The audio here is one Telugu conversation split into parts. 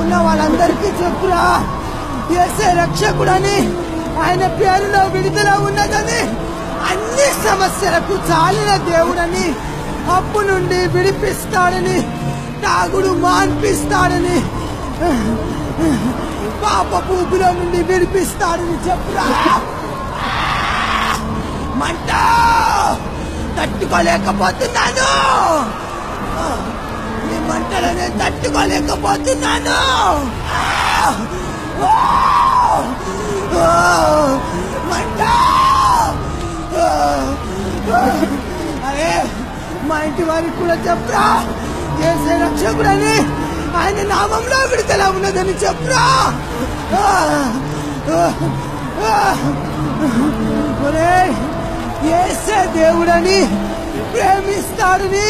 ఉన్న వాళ్ళందరికీ చెప్పురా. ఏసే రక్షకుడని ఆయన పేరులో విడుదల ఉన్నదని అన్ని సమస్యలకు చాలిన దేవుడని అప్పు నుండి విడిపిస్తాడని తాగుడు మాన్పిస్తాడని పాప పూపులో నుండి విడిపిస్తాడని చెప్పురా. మంట తట్టుకోలేకపోతున్నాను. నేను తట్టుకోలేకపోతున్నాను. అరే మా ఇంటి వారికి కూడా చెప్పరా. చేసే రక్షకుడని ఆయన నామంలో విడుదల ఉన్నదని చెప్పరా. ఏసే దేవుడని ప్రేమిస్తాడని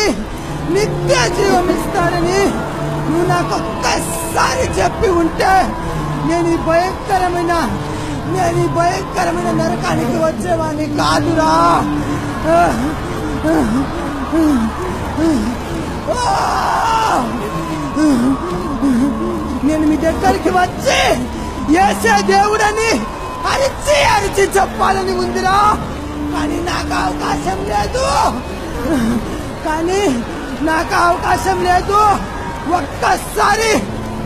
నిత్య జీవమిస్తాడని ఇస్తాడని నాకు ఒక్కసారి చెప్పి ఉంటే నేను ఈ భయంకరమైన నేను ఈ భయంకరమైన నరకానికి వచ్చేవాడిని కాదురా. నేను మీ దగ్గరికి వచ్చి ఏసే దేవుడని అరిచి అరిచి చెప్పాలని ఉందిరా. కానీ నాకు అవకాశం లేదు. కానీ నాకు అవకాశం లేదు. ఒక్కసారి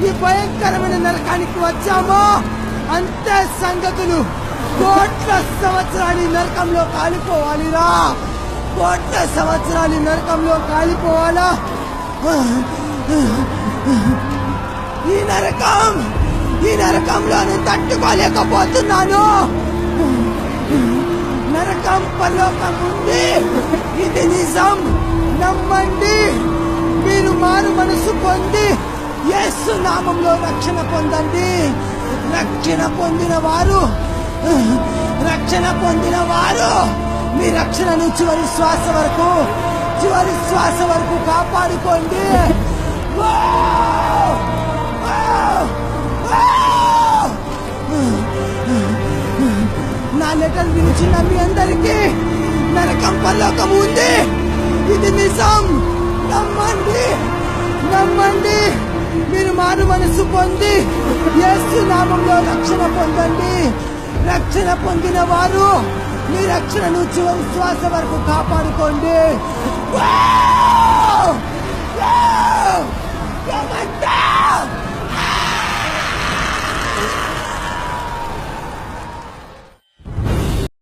ఈ భయంకరమైన నరకానికి వచ్చామో? అంతే సంగతులు. కోట్ల సంవత్సరాలు ఈ నరకంలో కాలిపోవాలిరా. కోట్ల సంవత్సరాలు నరకంలో కాలిపోవాలా? ఈ నరకం ఈ నరకంలో నేను తట్టుకోలేకపోతున్నాను. నరకం పరలోకం ఉంది. ఇది నిజం. నమ్మండి. మీరు మారు మనసు పొంది యేసు నామంలో రక్షణ పొందండి. రక్షణ పొందిన వారు రక్షణ పొందిన వారు మీ రక్షణను చివరి శ్వాస వరకు చివరి శ్వాస వరకు కాపాడుకోండి. నా లెటర్ వినిచిన మీ అందరికీ నరకం పల్లోకం ఉంది. ఇది నిజం. నమ్మండి నమ్మండి. మీరు మారు మనసు పొంది యేసు నామంలో రక్షణ పొందండి. రక్షణ పొందిన వారు మీ రక్షణను చివరి శ్వాస వరకు కాపాడుకోండి.